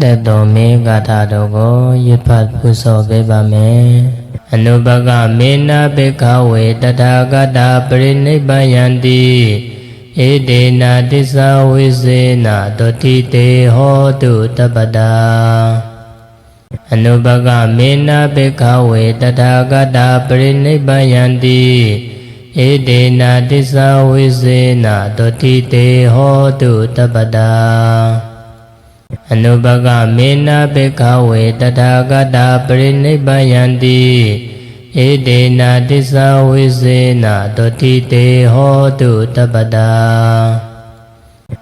တက်တော်မင်းဂါထာတော်ကိုရွတ်ဖတ်ပူဇော်ပေးပါမယ်အနုဘကမေနာဘေခဝေတထာဂတာပရိနိဗ္ဗယန္တိဧဒေနာတစ္ဆဝိစေနာတောတိတေဟောတုတပ္ပတာ အနုဘကမေနာဘေခဝေတထာဂတာပရိနိဗ္ဗယန္တိဧဒေနာတစ္ဆဝိစေနာတောတိတေဟောတုတပ္ပတာ အနုဘကမေနာဘေခဝေတထာဂတာပရိနိဗ္ဗယန္တိဧဒေနာတစ္ဆဝိစေနာတောတိတေဟောတုတပ္ပတာ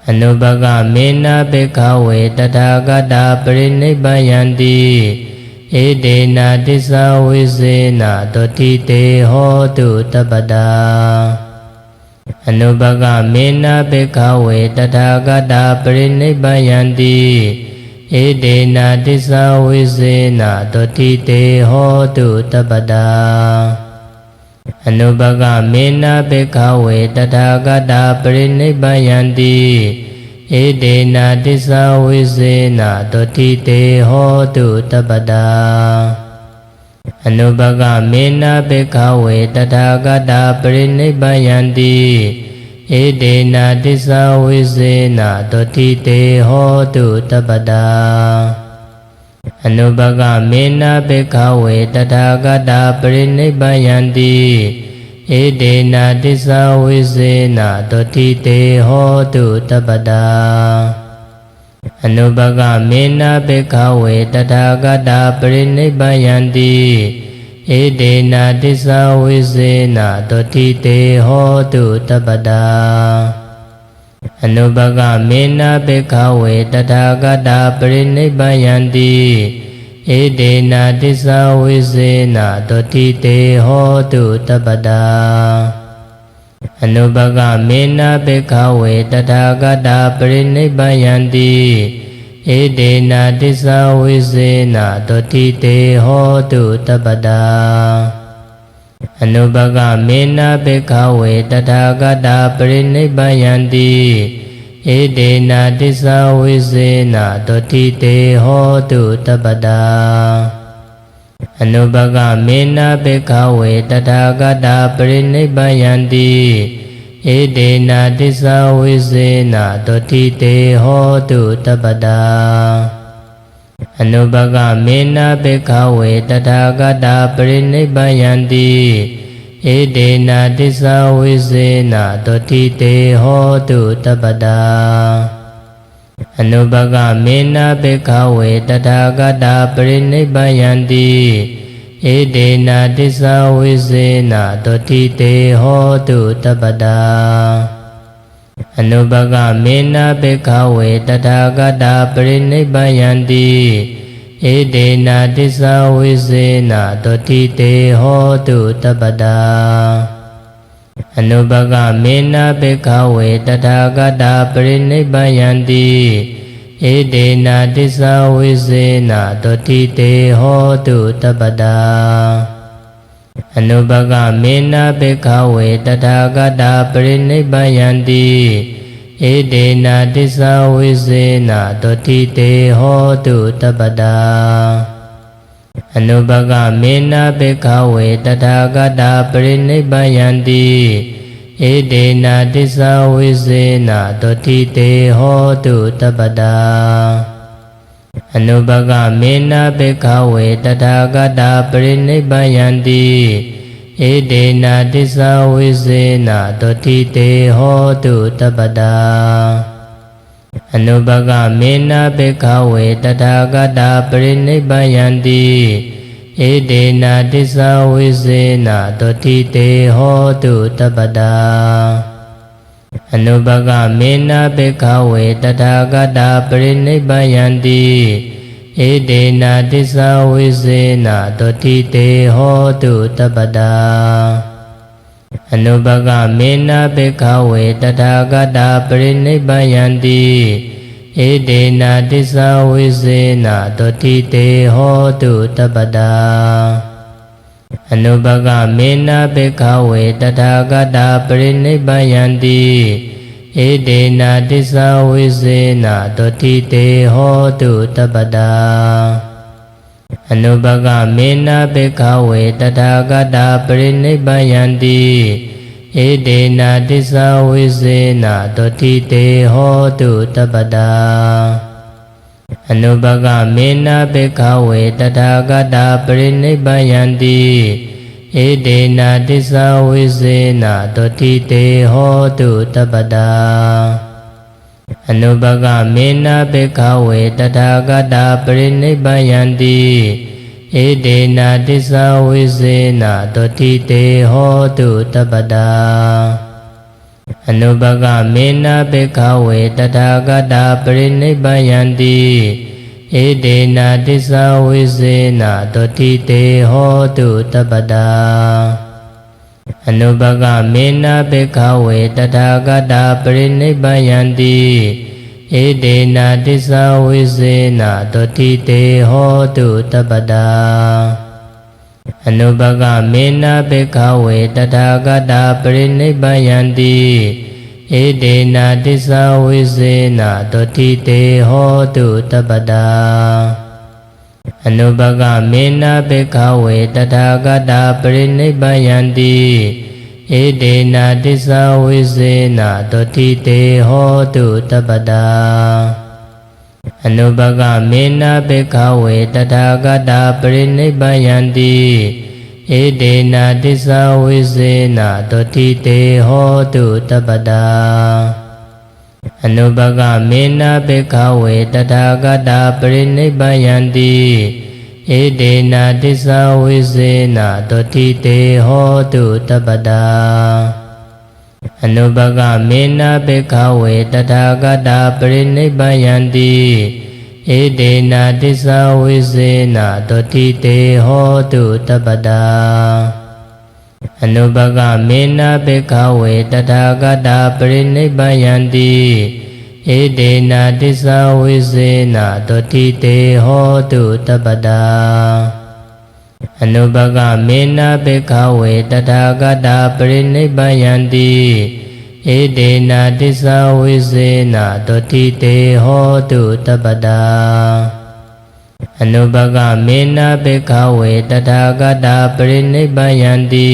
အနုဘကမေနာဘေခဝေတထာဂတာပရိနိဗ္ဗယန္တိဧဒေနာတစ္ဆဝိစေနာတောတိတေဟောတုတပ္ပတာ အနုဘကမေနာဘေခဝေတထာဂတာပရိနိဗ္ဗယန္တိဧဒေနာတစ္ဆဝိစေနာတောတိတေဟောတုတပ္ပတာအနုဘကမေနာဘေခဝေတထာဂတာပရိနိဗ္ဗယန္တိဧဒေနာတစ္ဆဝိစေနာတောတိတေဟောတုတပ္ပတာ အနုဘကမေနာဘေခဝေတထာဂတာပရိနိဗ္ဗယန္တိဧဒေနာတစ္ဆဝိစေနာတောတိတေဟောတုတပ္ပတာအနုဘကမေနာဘေခဝေတထာဂတာပရိနိဗ္ဗယန္တိဧဒေနာတစ္ဆဝိစေနာတောတိတေဟောတုတပ္ပတာ အနုဘကမေနာဘေခဝေတထာဂတာပရိနိဗ္ဗယန္တိဧဒေနာတစ္ဆဝိစေနာတောတိတေဟောတုတပ္ပတာအနုဘကမေနာဘေခဝေတထာဂတာပရိနိဗ္ဗယန္တိဧဒေနာတစ္ဆဝိစေနာတောတိတေဟောတုတပ္ပတာ အနုဘကမေနာဘေခဝေတထာဂတာပရိနိဗ္ဗယန္တိဧဒေနာတစ္ဆဝိစေနာတောတိတေဟောတုတပ္ပတာအနုဘကမေနာဘေခဝေတထာဂတာပရိနိဗ္ဗယန္တိဧဒေနာတစ္ဆဝိစေနာတောတိတေဟောတုတပ္ပတာ အနုဘကမေနာဘေခဝေတထာဂတာပရိနိဗ္ဗယန္တိဧဒေနာတစ္ဆဝိစေနာတောတိတေဟောတုတပ္ပတာအနုဘကမေနာဘေခဝေတထာဂတာပရိနိဗ္ဗယန္တိဧဒေနာတစ္ဆဝိစေနာတောတိတေဟောတုတပ္ပတာ အနုဘကမေနာဘေခဝေတထာဂတာပရိနိဗ္ဗယန္တိဧဒေနာတစ္ဆဝိစေနာတောတိတေဟောတုတပ္ပတာအနုဘကမေနာဘေခဝေတထာဂတာပရိနိဗ္ဗယန္တိဧဒေနာတစ္ဆဝိစေနာတောတိတေဟောတုတပ္ပတာ အနုဘကမေနာဘေခဝေတထာဂတာပရိနိဗ္ဗယန္တိဧဒေနာတစ္ဆဝိစေနာတောတိတေဟောတုတပ္ပတာအနုဘကမေနာဘေခဝေတထာဂတာပရိနိဗ္ဗယန္တိဧဒေနာတစ္ဆဝိစေနာတောတိတေဟောတုတပ္ပတာ အနုဘကမေနာဘေခဝေတထာဂတာပရိနိဗ္ဗယန္တိဧဒေနာတစ္ဆဝိစေနာတောတိတေဟောတုတပ္ပတာအနုဘကမေနာဘေခဝေတထာဂတာပရိနိဗ္ဗယန္တိဧဒေနာတစ္ဆဝိစေနာတောတိတေဟောတုတပ္ပတာ အနုဘကမေနာဘေခဝေတထာဂတာပရိနိဗ္ဗယန္တိဧဒေနာတစ္ဆဝိစေနာတောတိတေဟောတုတပ္ပတာအနုဘကမေနာဘေခဝေတထာဂတာပရိနိဗ္ဗယန္တိဧဒေနာတစ္ဆဝိစေနာတောတိတေဟောတုတပ္ပတာ အနုဘကမေနာဘေခဝေတထာဂတာပရိနိဗ္ဗယန္တိဧဒေနာတစ္ဆဝိစေနာတောတိတေဟောတုတပ္ပတာအနုဘကမေနာဘေခဝေတထာဂတာပရိနိဗ္ဗယန္တိဧတေနာတစ္ဆဝိစေနတောတိတေဟောတုတပ္ပတာ အနုပကမေနာဘေခဝေတထာဂတာပရိနိဗ္ဗယန္တိဧတေနာတစ္ဆဝိစေနတောတိတေဟောတုတပ္ပတာ အနုပကမေနာဘေခဝေတထာဂတာပရိနိဗ္ဗယန္တိဧတေနာတစ္ဆဝိစေနတောတိတေဟောတုတပ္ပတာ အနုပကမေနာဘေခဝေတထာဂတာပရိနိဗ္ဗယန္တိဧတေနာတစ္ဆဝိစေနတောတိတေဟောတုတပ္ပတာအနုပကမေနာဘေခဝေတထာဂတာပရိနိဗ္ဗယန္တိဧတေနာတစ္ဆဝိစေနတောတိတေဟောတုတပ္ပတာ အနုပကမေနာဘေခဝေတထာဂတာပရိနိဗ္ဗယန္တိဧတေနာတစ္ဆဝိစေနတောတိတေဟောတုတပ္ပတာအနုပကမေနာဘေခဝေတထာဂတာပရိနိဗ္ဗယန္တိဧတေနာတစ္ဆဝိစေနတောတိတေဟောတုတပ္ပတာ အနုပကမေနာဘေခဝေတထာဂတာပရိနိဗ္ဗယန္တိဧတေနာတစ္ဆဝိစေနတောတိတေဟောတုတပ္ပတာအနုပကမေနာဘေခဝေတထာဂတာပရိနိဗ္ဗယန္တိဧတေနာတစ္ဆဝိစေနတောတိတေဟောတုတပ္ပတာ အနုပကမေနာဘေခဝေတထာဂတာပရိနိဗ္ဗယန္တိဧတေနာတစ္ဆဝိစေနတောတိတေဟောတုတပ္ပတာအနုပကမေနာဘေခဝေတထာဂတာပရိနိဗ္ဗယန္တိဧတေနာတစ္ဆဝိစေနတောတိတေဟောတုတပ္ပတာ အနုပကမေနာဘေခဝေတထာဂတာပရိနိဗ္ဗယန္တိဧတေနာတစ္ဆဝိစေနတောတိတေဟောတုတပ္ပတာအနုပကမေနာဘေခဝေတထာဂတာပရိနိဗ္ဗယန္တိဧတေနာတစ္ဆဝိစေနတောတိတေဟောတုတပ္ပတာ အနုပကမေနာဘေခဝေတထာဂတာပရိနိဗ္ဗယန္တိ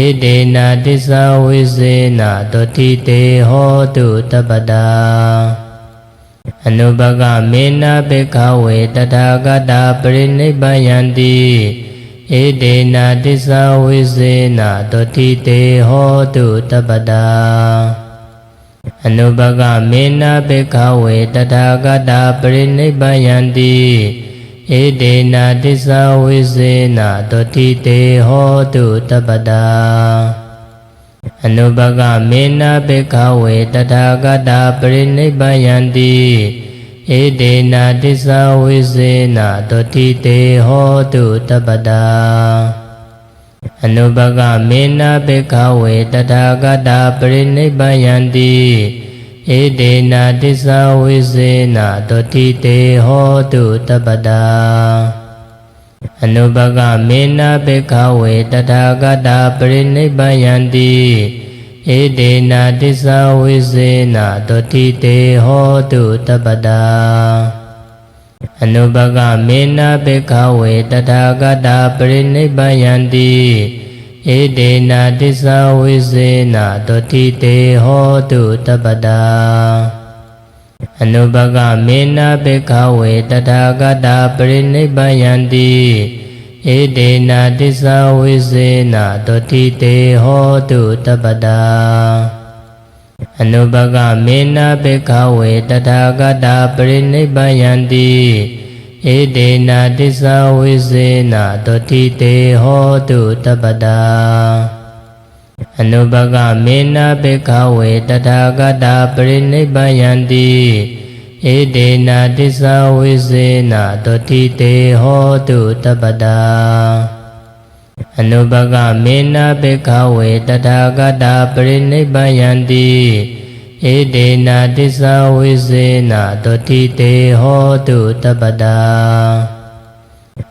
ဧတေနာတစ္ဆဝိစေနတောတိတေဟောတုတပ္ပတာ အနုပကမေနာဘေခဝေတထာဂတာပရိနိဗ္ဗယန္တိဧတေနာတစ္ဆဝိစေနတောတိတေဟောတုတပ္ပတာ အနုပကမေနာဘေခဝေတထာဂတာပရိနိဗ္ဗယန္တိဧတေနာတစ္ဆဝိစေနတောတိတေဟောတုတပ္ပတာအနုပကမေနာဘေခဝေတထာဂတာပရိနိဗ္ဗယန္တိဧတေနာတစ္ဆဝိစေနတောတိတေဟောတုတပ္ပတာ အနုပကမေနာဘေခဝေတထာဂတာပရိနိဗ္ဗယန္တိဧတေနာတစ္ဆဝိစေနတောတိတေဟောတုတပ္ပတာအနုပကမေနာဘေခဝေတထာဂတာပရိနိဗ္ဗယန္တိဧတေနာတစ္ဆဝိစေနတောတိတေဟောတုတပ္ပတာအနုပကမေနာဘေခဝေတထာဂတာပရိနိဗ္ဗယန္တိ ဧတေနာတစ္ဆဝိစေနတောတိတေဟောတုတပ္ပတာအနုပကမေနာဘေခဝေတထာဂတာပရိနိဗ္ဗယန္တိဧတေနာတစ္ဆဝိစေနတောတိတေဟောတုတပ္ပတာအနုပကမေနာဘေခဝေတထာဂတာပရိနိဗ္ဗယန္တိ ဧတေနာတစ္ဆဝိစေနတောတိတေဟောတုတပ္ပတာအနုပကမေနာဘေခဝေတထာဂတာပရိနိဗ္ဗယန္တိဧတေနာတစ္ဆဝိစေနတောတိတေဟောတုတပ္ပတာအနုပကမေနာဘေခဝေတထာဂတာပရိနိဗ္ဗယန္တိ ဧတေနာတစ္ဆဝိစေနတောတိတေဟောတုတပ္ပတာ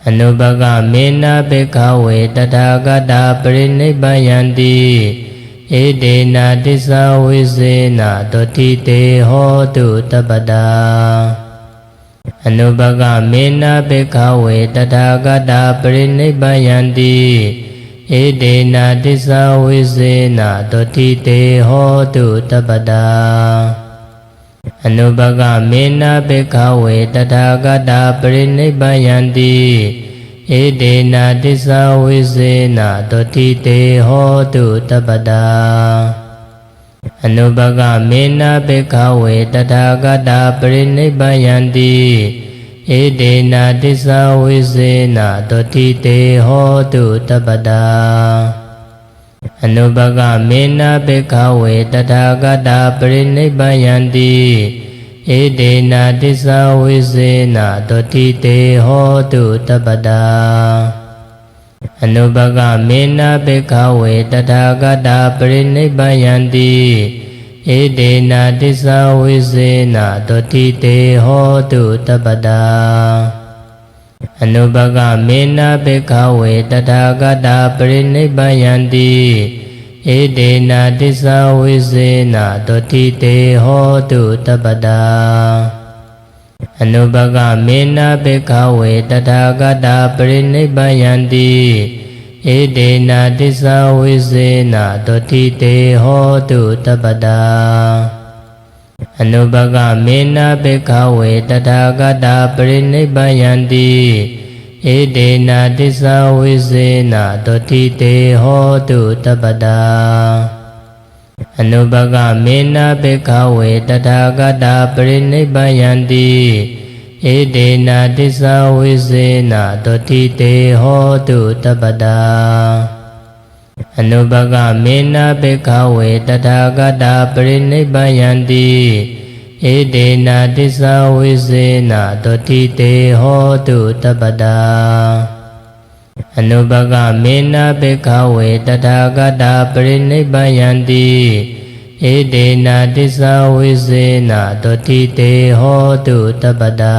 အနုပကမေနာဘေခဝေတထာဂတာပရိနိဗ္ဗယန္တိဧဧတေနာတစ္ဆဝိစေနာတောတိတေဟောတုတပ္ပတာအနုပကမေနာဘေခဝေတထာဂတာပရိနိဗ္ဗယန္တိ ဧတေနာတစ္ဆဝိစေနာတောတိတေဟောတုတပ္ပတာအနုပကမေနာဘေခဝေတထာဂတာပရိနိဗ္ဗယန္တိဧတေနာတစ္ဆဝိစေနာတောတိတေဟောတုတပ္ပတာအနုပကမေနာဘေခဝေတထာဂတာပရိနိဗ္ဗယန္တိ ဧတေနာတစ္ဆဝိစေနာတောတိတေဟောတုတပ္ပတာအနုပကမေနာဘေခဝေတထာဂတာပရိနိဗ္ဗယန္တိဧတေနာတစ္ဆဝိစေနာတောတိတေဟောတုတပ္ပတာအနုပကမေနာဘေခဝေတထာဂတာပရိနိဗ္ဗယန္တိ ဧတေနာတစ္ဆဝိစေနာတောတိတေဟောတုတပ္ပတာအနုပကမေနာဘေခဝေတထာဂတာပရိနိဗ္ဗယန္တိဧတေနာတစ္ဆဝိစေနာတောတိတေဟောတုတပ္ပတာအနုပကမေနာဘေခဝေတထာဂတာပရိနိဗ္ဗယန္တိ ဧတေနာတစ္ဆဝိစေနာတောတိတေဟောတုတပ္ပတာအနုပကမေနာဘေခဝေတထာဂတာပရိနိဗ္ဗယန္တိဧတေနာတစ္ဆဝိစေနာတောတိတေဟောတုတပ္ပတာအနုပကမေနာဘေခဝေတထာဂတာပရိနိဗ္ဗယန္တိ ဧတေနာတစ္ဆဝိစေနာတောတိတေဟောတုတပ္ပတာအနုပကမေနာဘေခဝေတထာဂတာပရိနိဗ္ဗယန္တိဧတေနာတစ္ဆဝိစေနာတောတိတေဟောတုတပ္ပတာအနုပကမေနာဘေခဝေတထာဂတာပရိနိဗ္ဗယန္တိ ဧတေနာတစ္ဆဝိစေနာတောတိတေဟောတုတပ္ပတာ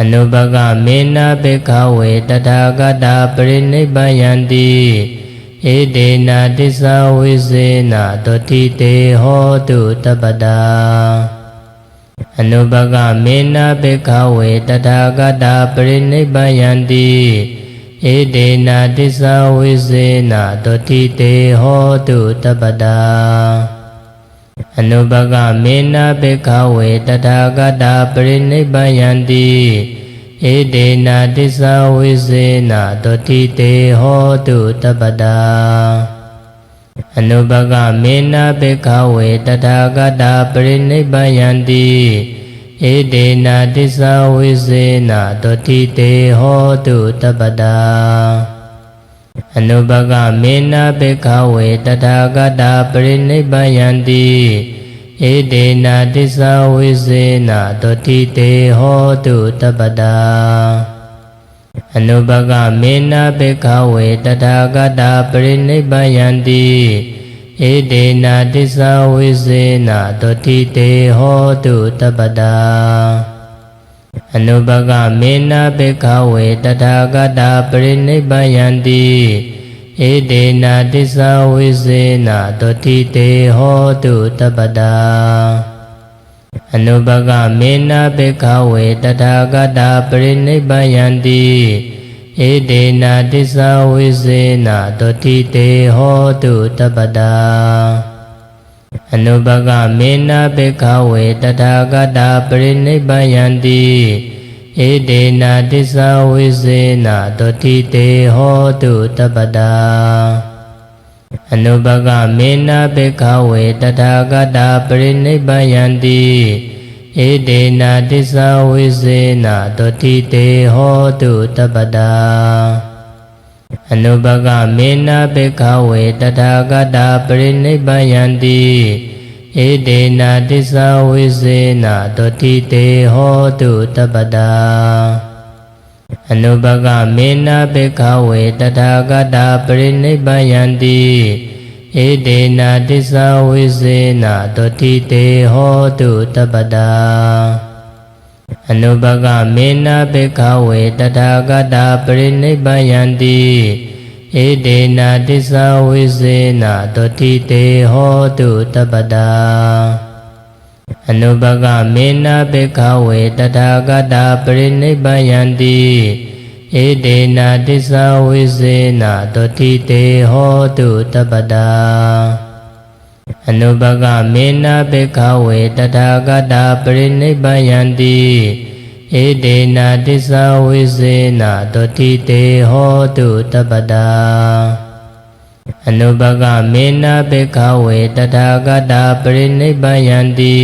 အနုပကမေနာဘေခဝေတထာဂတာပရိနိဗ္ဗယန္တိဧတေနာတစ္ဆဝိစေနာတောတိတေဟောတုတပ္ပတာအနုပကမေနာဘေခဝေတထာဂတာပရိနိဗ္ဗယန္တိ ဧတေနာတစ္ဆဝိစေနာတောတိတေဟောတုတပ္ပတာအနုပကမေနာဘေခဝေတထာဂတာပရိနိဗ္ဗယန္တိဧတေနာတစ္ဆဝိစေနာတောတိတေဟောတုတပ္ပတာအနုပကမေနာဘေခဝေတထာဂတာပရိနိဗ္ဗယန္တိ ဧတေနာတစ္ဆဝိစေနာတောတိတေဟောတုတပ္ပတာအနုပကမေနာဘေခဝေတထာဂတာပရိနိဗ္ဗယန္တိဧတေနာတစ္ဆဝိစေနာတောတိတေဟောတုတပ္ပတာအနုပကမေနာဘေခဝေတထာဂတာပရိနိဗ္ဗယန္တိ ဧတေနာတစ္ဆဝိစေနာတောတိတေဟောတုတပ္ပတာအနုပကမေနာဘေခဝေတထာဂတာပရိနိဗ္ဗယန္တိဧတေနာတစ္ဆဝိစေနာတောတိတေဟောတုတပ္ပတာအနုပကမေနာဘေခဝေတထာဂတာပရိနိဗ္ဗယန္တိ ဧတေနာတစ္ဆဝိစေနာတောတိတေဟောတုတပ္ပတာအနုပကမေနာဘေခဝေတထာဂတာပရိနိဗ္ဗယန္တိဧတေနာတစ္ဆဝိစေနာတောတိတေဟောတုတပ္ပတာအနုပကမေနာဘေခဝေတထာဂတာပရိနိဗ္ဗယန္တိ ဧတေနာတစ္ဆဝိစေနာတောတိတေဟောတုတပ္ပတာအနုပကမေနာဘေခဝေတထာဂတာပရိနိဗ္ဗယန္တိဧတေနာတစ္ဆဝိစေနာတောတိတေဟောတုတပ္ပတာအနုပကမေနာဘေခဝေတထာဂတာပရိနိဗ္ဗယန္တိ ဧတေနာတစ္ဆဝိစေနာတောတိတေဟောတုတပ္ပတာအနုပကမေနာဘေခဝေတထာဂတာပရိနိဗ္ဗယန္တိဧဧတေနာတစ္ဆဝိစေနတောတိတေဟောတုတပ္ပတာအနုဘဂမေနာဘေခဝေတထာဂတာပရိနိဗ္ဗယန္တိ ဧတေနာတစ္ဆဝိစေနတောတိတေဟောတုတပ္ပတာအနုဘဂမေနာဘေခဝေတထာဂတာပရိနိဗ္ဗယန္တိဧတေနာတစ္ဆဝိစေနတောတိတေဟောတုတပ္ပတာအနုဘဂမေနာဘေခဝေတထာဂတာပရိနိဗ္ဗယန္တိ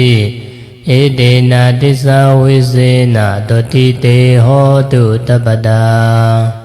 ဧတေနာတစ္ဆဝိစေနတောတိတေဟောတုတပ္ပတာ